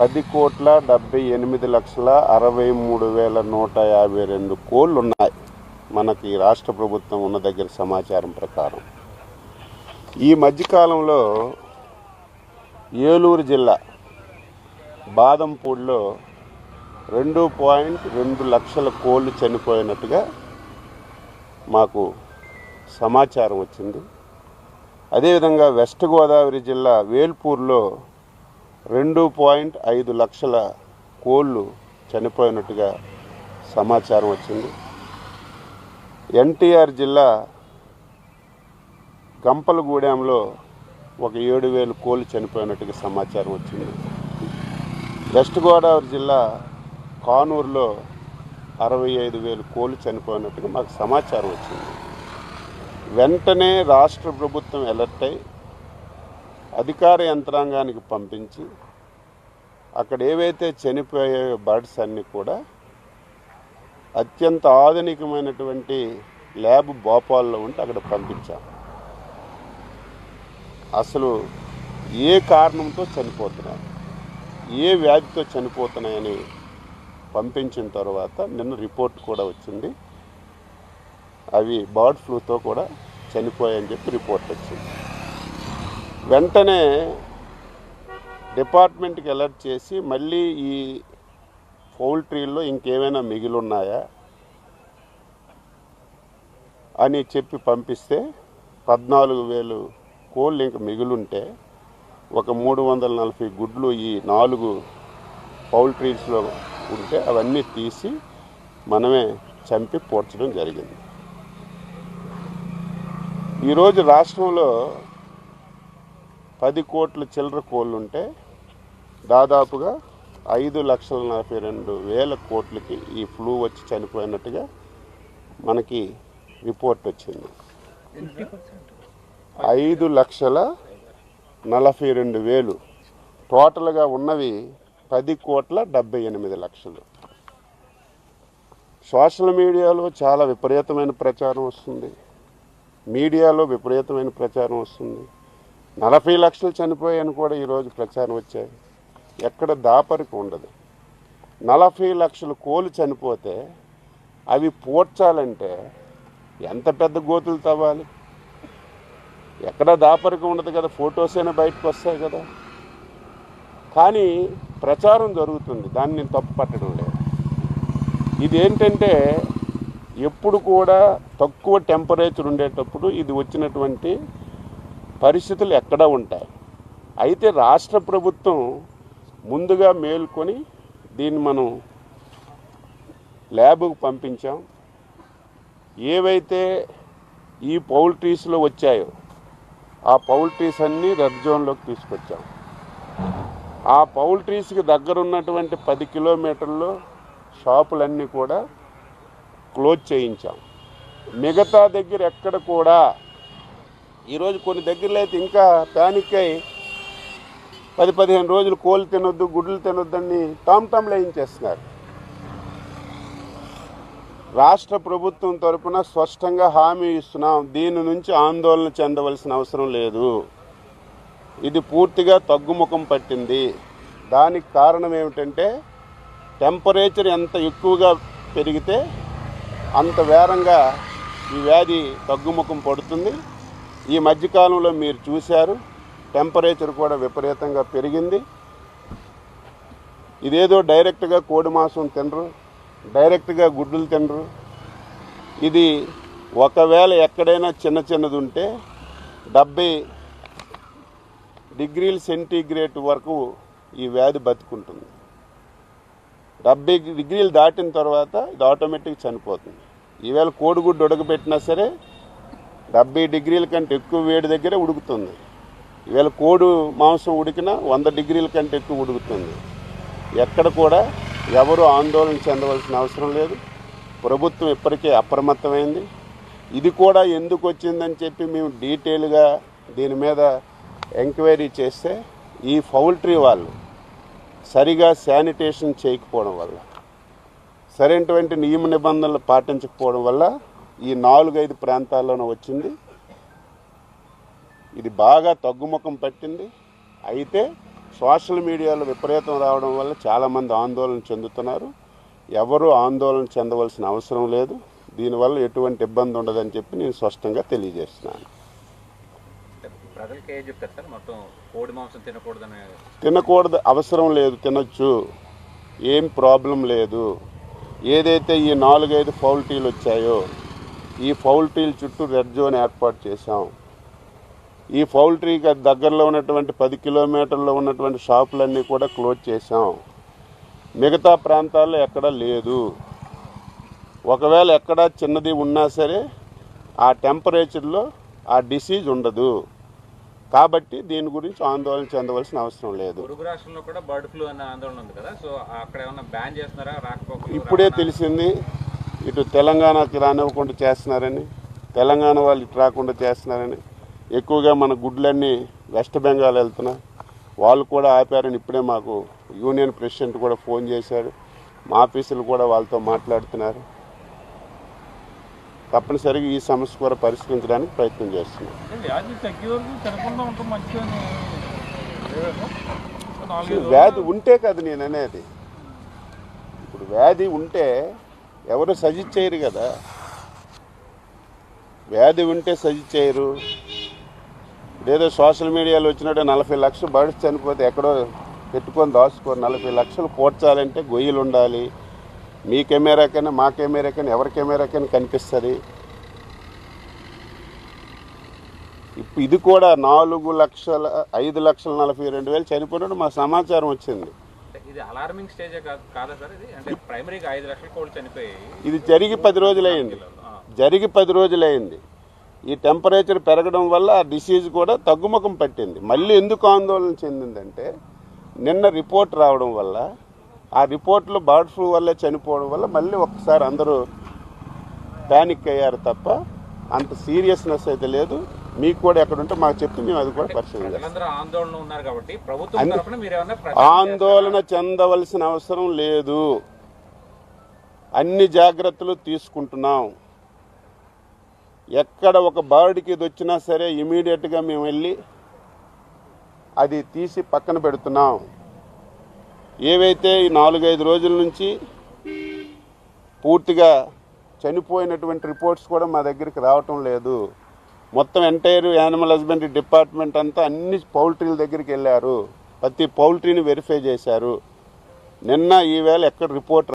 పది కోట్ల డెబ్బై ఎనిమిది లక్షల అరవై మూడు వేల నూట యాభై రెండు కోళ్ళు ఉన్నాయి మనకి రాష్ట్ర ప్రభుత్వం ఉన్న దగ్గర సమాచారం ప్రకారం. ఈ మధ్యకాలంలో ఏలూరు జిల్లా బాదంపూడిలో రెండు పాయింట్ రెండు లక్షల కోళ్ళు చనిపోయినట్టుగా మాకు సమాచారం వచ్చింది. అదేవిధంగా వెస్ట్ గోదావరి జిల్లా వేల్పూర్లో రెండు పాయింట్ ఐదు లక్షల కోళ్ళు చనిపోయినట్టుగా సమాచారం వచ్చింది. ఎన్టీఆర్ జిల్లా గంపలగూడెంలో ఒక ఏడు వేలు కోళ్ళు చనిపోయినట్టుగా సమాచారం వచ్చింది. వెస్ట్ గోదావరి జిల్లా కానూరులో అరవై ఐదు వేలు కోళ్ళు చనిపోయినట్టుగా మాకు సమాచారం వచ్చింది. వెంటనే రాష్ట్ర ప్రభుత్వం ఎలర్ట్ అయి అధికార యంత్రాంగానికి పంపించి అక్కడ ఏవైతే చనిపోయే బర్డ్స్ అన్నీ కూడా అత్యంత ఆధునికమైనటువంటి ల్యాబ్ భోపాల్లో ఉంటే అక్కడ పంపించాం. అసలు ఏ కారణంతో చనిపోతున్నాయి? ఏ వ్యాధితో చనిపోతున్నాయని పంపించిన తర్వాత నిన్న రిపోర్ట్ కూడా వచ్చింది. అవి బర్డ్ ఫ్లూతో కూడా చనిపోయాయని చెప్పి రిపోర్ట్ వచ్చింది. వెంటనే డిపార్ట్మెంట్కి అలర్ట్ చేసి మళ్ళీ ఈ పౌల్ట్రీల్లో ఇంకేమైనా మిగిలి ఉన్నాయా అని చెప్పి పంపిస్తే పద్నాలుగు వేలు కోళ్ళు ఇంక మిగులుంటే ఒక మూడు వందల నలభై గుడ్లు ఈ నాలుగు పౌల్ట్రీస్లో ఉంటే అవన్నీ తీసి మనమే చంపి పోడ్చడం జరిగింది. ఈరోజు రాష్ట్రంలో పది కోట్ల చిల్లర కోళ్ళు ఉంటే దాదాపుగా ఐదు లక్షల నలభై రెండు వేల కోట్లకి ఈ ఫ్లూ వచ్చి చనిపోయినట్టుగా మనకి రిపోర్ట్ వచ్చింది. ఐదు లక్షల నలభై రెండు వేలు. టోటల్గా ఉన్నవి పది కోట్ల డెబ్బై ఎనిమిది లక్షలు. సోషల్ మీడియాలో చాలా విపరీతమైన ప్రచారం వస్తుంది. మీడియాలో విపరీతమైన ప్రచారం వస్తుంది. నలభై లక్షలు చనిపోయాయని కూడా ఈరోజు ప్రచారం వచ్చాయి. ఎక్కడ దాపరికి ఉండదు. నలభై లక్షలు కోలు చనిపోతే అవి పూడ్చాలంటే ఎంత పెద్ద గోతులు తవ్వాలి? ఎక్కడ దాపరికి ఉండదు కదా ఫొటోస్ అయినా బయటకు వస్తాయి కదా. కానీ ప్రచారం జరుగుతుంది దాన్ని నేను తప్పు పట్టడం లేదు. ఇదేంటంటే ఎప్పుడు కూడా తక్కువ టెంపరేచర్ ఉండేటప్పుడు ఇది వచ్చినటువంటి పరిస్థితులు ఎక్కడ ఉంటాయి. అయితే రాష్ట్ర ప్రభుత్వం ముందుగా మేల్కొని దీన్ని మనం ల్యాబ్కు పంపించాం. ఏవైతే ఈ పౌల్ట్రీస్లో వచ్చాయో ఆ పౌల్ట్రీస్ అన్నీ రెడ్ జోన్లోకి తీసుకొచ్చాం. ఆ పౌల్ట్రీస్కి దగ్గర ఉన్నటువంటి పది కిలోమీటర్లు షాపులన్నీ కూడా క్లోజ్ చేయించాం. మిగతా దగ్గర ఎక్కడ కూడా ఈరోజు కొన్ని దగ్గరలో అయితే ఇంకా ప్యానిక్ అయి పది పదిహేను రోజులు కోళ్ళు తినొద్దు గుడ్లు తినొద్దని అని టామ్ వేయించేస్తున్నారు. రాష్ట్ర ప్రభుత్వం తరపున స్పష్టంగా హామీ ఇస్తున్నాం దీని నుంచి ఆందోళన చెందవలసిన అవసరం లేదు. ఇది పూర్తిగా తగ్గుముఖం పట్టింది. దానికి కారణం ఏమిటంటే టెంపరేచర్ ఎంత ఎక్కువగా పెరిగితే అంత వేరంగా ఈ వ్యాధి తగ్గుముఖం పడుతుంది. ఈ మధ్యకాలంలో మీరు చూశారు. టెంపరేచర్ కూడా విపరీతంగా పెరిగింది. ఇదేదో డైరెక్ట్గా కోడి మాంసం తినరు డైరెక్ట్గా గుడ్డులు తినరు. ఇది ఒకవేళ ఎక్కడైనా చిన్న చిన్నది ఉంటే డెబ్బై డిగ్రీల సెంటీగ్రేడ్ వరకు ఈ వ్యాధి బతుకుంటుంది. డెబ్బై డిగ్రీలు దాటిన తర్వాత ఇది ఆటోమేటిక్ చనిపోతుంది. ఈవేళ కోడిగుడ్డు ఉడకబెట్టినా సరే డెబ్బై డిగ్రీల కంటే ఎక్కువ వేడి దగ్గరే ఉడుకుతుంది. ఈవేళ కోడి మాంసం ఉడికినా వంద డిగ్రీల కంటే ఎక్కువ ఉడుకుతుంది. ఎక్కడ కూడా ఎవరు ఆందోళన చెందవలసిన అవసరం లేదు. ప్రభుత్వం ఇప్పటికే అప్రమత్తమైంది. ఇది కూడా ఎందుకు వచ్చిందని చెప్పి మేము డీటెయిల్గా దీని మీద ఎంక్వైరీ చేస్తే ఈ పౌల్ట్రీ వాళ్ళు సరిగా శానిటేషన్ చేయకపోవడం వల్ల సరైనటువంటి నియమ నిబంధనలు పాటించకపోవడం వల్ల ఈ నాలుగైదు ప్రాంతాల్లోనే వచ్చింది. ఇది బాగా తగ్గుముఖం పట్టింది. అయితే సోషల్ మీడియాలో విపరీతం రావడం వల్ల చాలామంది ఆందోళన చెందుతున్నారు. ఎవరు ఆందోళన చెందవలసిన అవసరం లేదు. దీనివల్ల ఎటువంటి ఇబ్బంది ఉండదని చెప్పి నేను స్పష్టంగా తెలియజేస్తున్నాను. తినకూడదు అవసరం లేదు తినొచ్చు. ఏం ప్రాబ్లం లేదు. ఏదైతే ఈ నాలుగైదు ఫౌల్టీలు వచ్చాయో ఈ ఫౌల్టీల చుట్టూ రెడ్ జోన్ ఏర్పాటు చేశాం. ఈ ఫౌల్ట్రీకి దగ్గరలో ఉన్నటువంటి పది కిలోమీటర్లో ఉన్నటువంటి షాపులన్నీ కూడా క్లోజ్ చేశాం. మిగతా ప్రాంతాల్లో ఎక్కడా లేదు. ఒకవేళ ఎక్కడ చిన్నది ఉన్నా సరే ఆ టెంపరేచర్లో ఆ డిసీజ్ ఉండదు. కాబట్టి దీని గురించి ఆందోళన చెందవలసిన అవసరం లేదు. రాష్ట్రంలో కూడా బర్డ్ ఫ్లూ అనే ఆందోళన ఉంది కదా. సో అక్కడ ఏమన్నా బ్యాన్ చేస్తున్నారా? ఇప్పుడే? తెలిసింది. ఇటు తెలంగాణకి రానివ్వకుండా చేస్తున్నారని తెలంగాణ వాళ్ళు ఇటు రాకుండా చేస్తున్నారని ఎక్కువగా మన గుడ్లన్నీ వెస్ట్ బెంగాల్ వెళ్తున్నా వాళ్ళు కూడా ఆపారని ఇప్పుడే మాకు యూనియన్ ప్రెసిడెంట్ కూడా ఫోన్ చేశాడు. మా ఆఫీసులు కూడా వాళ్ళతో మాట్లాడుతున్నారు. తప్పనిసరిగా ఈ సమస్య కూడా పరిష్కరించడానికి ప్రయత్నం చేస్తున్నాం. వ్యాధి ఉంటే కదా నేను అనేది. ఇప్పుడు వ్యాధి ఉంటే ఎవరు సజెస్ట్ చేయరు కదా. వ్యాధి ఉంటే సజెస్ట్ చేయరు ఏదో సోషల్ మీడియాలో వచ్చినట్టు నలభై లక్షలు బర్డ్స్ చనిపోతే ఎక్కడో పెట్టుకొని దాచుకోరు. నలభై లక్షలు పోడ్చాలంటే గొయ్యలు ఉండాలి. మీ కెమెరాకైనా మా కెమెరాకైనా ఎవరి కెమెరాకైనా కనిపిస్తుంది. ఇప్పుడు ఇది కూడా నాలుగు లక్షల ఐదు లక్షల నలభై రెండు వేలు చనిపోయినట్టు మా సమాచారం వచ్చింది. ఇది అలార్మింగ్ స్టేజే కాదు సార్ ఇది? అంటే ప్రైమరీగా ఐదు లక్షల కోళ్ళు చనిపోయాయి ఇది జరిగి పది రోజులైంది. జరిగి పది రోజులైంది ఈ టెంపరేచర్ పెరగడం వల్ల ఆ డిసీజ్ కూడా తగ్గుముఖం పట్టింది. మళ్ళీ ఎందుకు ఆందోళన చెందిందంటే నిన్న రిపోర్ట్ రావడం వల్ల ఆ రిపోర్ట్లో బర్డ్ ఫ్లూ వల్ల చనిపోవడం వల్ల మళ్ళీ ఒక్కసారి అందరూ ప్యానిక్ అయ్యారు తప్ప అంత సీరియస్నెస్ అయితే లేదు. మీకు కూడా ఎక్కడుంటే మాకు చెప్తే మేము అది కూడా ఏమన్నా ఆందోళన చెందవలసిన అవసరం లేదు. అన్ని జాగ్రత్తలు తీసుకుంటున్నాం. ఎక్కడ ఒక బర్డ్కి ఇది వచ్చినా సరే ఇమీడియట్గా మేము వెళ్ళి అది తీసి పక్కన పెడుతున్నాం. ఏవైతే ఈ నాలుగైదు రోజుల నుంచి పూర్తిగా చనిపోయినటువంటి రిపోర్ట్స్ కూడా మా దగ్గరికి రావటం లేదు. మొత్తం ఎంటైర్ యానిమల్ హస్బెండరీ డిపార్ట్మెంట్ అంతా అన్ని పౌల్ట్రీల దగ్గరికి వెళ్ళారు. ప్రతి పౌల్ట్రీని వెరిఫై చేశారు. నిన్న ఈవేళ ఎక్కడ రిపోర్ట్